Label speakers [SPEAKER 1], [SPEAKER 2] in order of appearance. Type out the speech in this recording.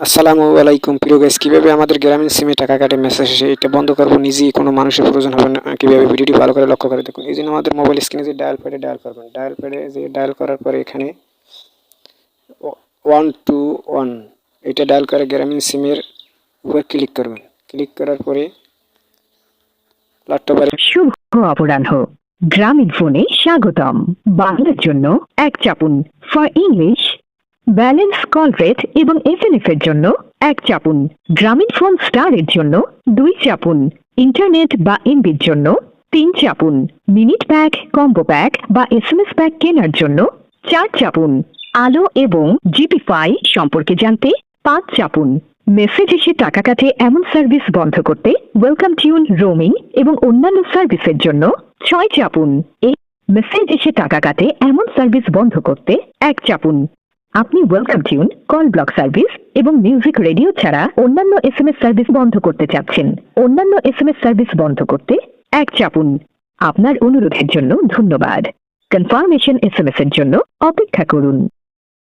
[SPEAKER 1] আসসালামু আলাইকুম। প্রিয় গাইস কীভাবে আমাদের গ্রামীণ সিমে টাকা কাটে মেসেজ এসে এটা বন্ধ করব? নিজেই কোনো মানুষের প্রয়োজন হবে না। কীভাবে ভিডিওটি ভালো করে লক্ষ্য করে দেখুন। এই জন্য আমাদের মোবাইল স্ক্রিনে যে ডায়াল প্যাডে ডায়াল করবেন। ডায়াল প্যাডে যে ডায়াল করার পরে এখানে ওয়ান টু ওয়ান এটা ডায়াল করে গ্রামীণ সিমের উপর ক্লিক করবেন। ক্লিক করার পরে ল্যাপটপের
[SPEAKER 2] শুভ অপরাহ্ন। গ্রামীণ ফোনে স্বাগতম। বাংলার জন্য এক চাপুন। For English balance call rate এবং এসএনএফ এর জন্য এক চাপুন। গ্রামীণ ফোন স্টার এর জন্য দুই চাপুন। ইন্টারনেট বা এমবির জন্য তিন চাপুন। মিনিট প্যাক, কম্বো প্যাক বা এসএমএস প্যাক কেনার জন্য চার চাপুন। আলো এবং জিপিফাই সম্পর্কে জানতে পাঁচ চাপুন। মেসেজ এসে টাকা কাটে এমন সার্ভিস বন্ধ করতে ওয়েলকাম টিউন, রোমিং এবং অন্যান্য সার্ভিসের জন্য ছয় চাপুন। এই মেসেজ এসে টাকা কাটে এমন সার্ভিস বন্ধ করতে এক চাপুন। আপনি welcome tune call block service এবং মিউজিক রেডিও ছাড়া অন্যান্য এস এসএমএস সার্ভিস বন্ধ করতে চাচ্ছেন। অন্যান্য এস এসএমএস সার্ভিস বন্ধ করতে এক চাপুন। আপনার অনুরোধের জন্য ধন্যবাদ। কনফার্মেশন এস এর জন্য অপেক্ষা করুন।